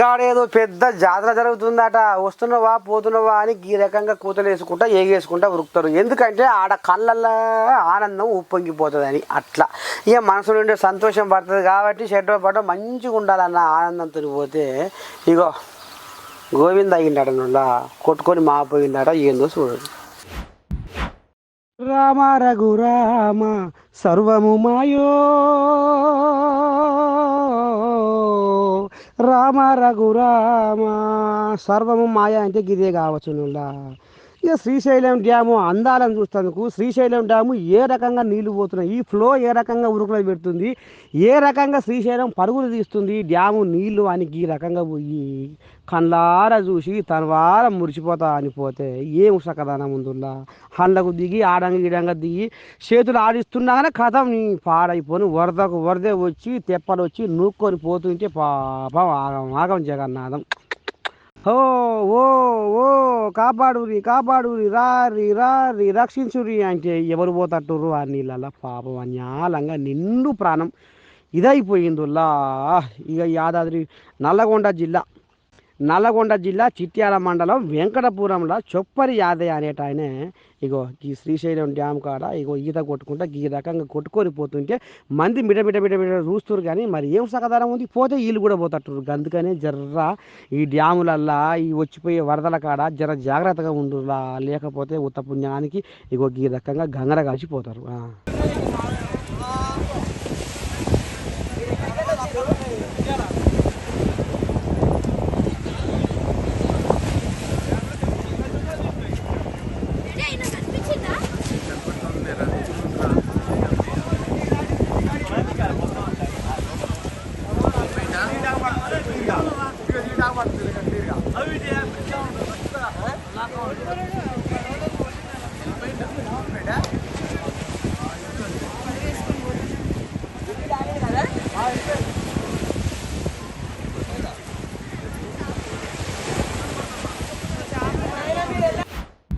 గాడేదో పెద్ద జాతర జరుగుతుందట. వస్తున్నావా పోతున్నావా అని ఈ రకంగా కూతలు వేసుకుంటా ఏగేసుకుంటా ఉరుకుతారు. ఎందుకంటే ఆడ కళ్ళల్లో ఆనందం ఉప్పొంగిపోతుందని అట్లా. ఇక మనసు నుండి సంతోషం పడుతుంది కాబట్టి షెడ్లో పడ్డ మంచిగా ఉండాలన్న ఆనందంతో పోతే ఇగో గోవింద అయ్యిండట నువ్వు కొట్టుకొని మాపోయిందట ఏందో చూడండి రామ రఘురామ సర్వము మాయో. రామ రఘురామ సర్వము మాయ అంటే గిదే కావచ్చు నుల్లా ఇక శ్రీశైలం డ్యాము అందాలను చూస్తేందుకు శ్రీశైలం డ్యాము ఏ రకంగా నీళ్ళు పోతున్నాయి? ఈ ఫ్లో ఏ రకంగా ఉరుకులు పెడుతుంది? ఏ రకంగా శ్రీశైలం పరుగులు తీస్తుంది? డ్యాము నీళ్ళు అని ఈ రకంగా పోయి కళ్ళారా చూసి తనవార మురిసిపోతా అని పోతే ఏం సకదానం ఉందిలా హండకు దిగి ఆడంగా గీడంగా దిగి చేతులు ఆడిస్తున్నాగానే కథం నీ పాడైపోని. వరదకు వరదే వచ్చి తెప్పలు వచ్చి నూక్కొని పోతుంటే పాపం ఆగం ఆగం జగన్నాథం. ఓ ఓ ఓ కాపాడురి కాపాడురి రారి రారి రక్షించురి అంటే ఎవరు పోతట్టురు ఆ నీళ్ళ పాపం అన్యాలంగా నిండు ప్రాణం. ఇదైపోయిందిలా ఇక యాదాద్రి నల్లగొండ జిల్లా. నల్లగొండ జిల్లా చిట్యాల మండలం వెంకటపురంలో చొప్పరి యాదయ్య అనేట ఆయనే ఇగో ఈ శ్రీశైలం డ్యామ్ కాడ ఇగో ఈత కొట్టుకుంటా ఈ రకంగా కొట్టుకొని పోతుంటే మంది మిడ మిడ మిడ మిడ కానీ మరి ఏం సగదారం ఉంది? పోతే వీళ్ళు కూడా పోతట్టురు అందుకనే జర్ర ఈ డ్యాములల్లా ఈ వచ్చిపోయే వరదల కాడ జర జాగ్రత్తగా ఉండులా లేకపోతే ఉత్త పుణ్యానికి ఇగో ఈ రకంగా గంగర కలిసిపోతారు ಮಾಡ್ತೀರಿ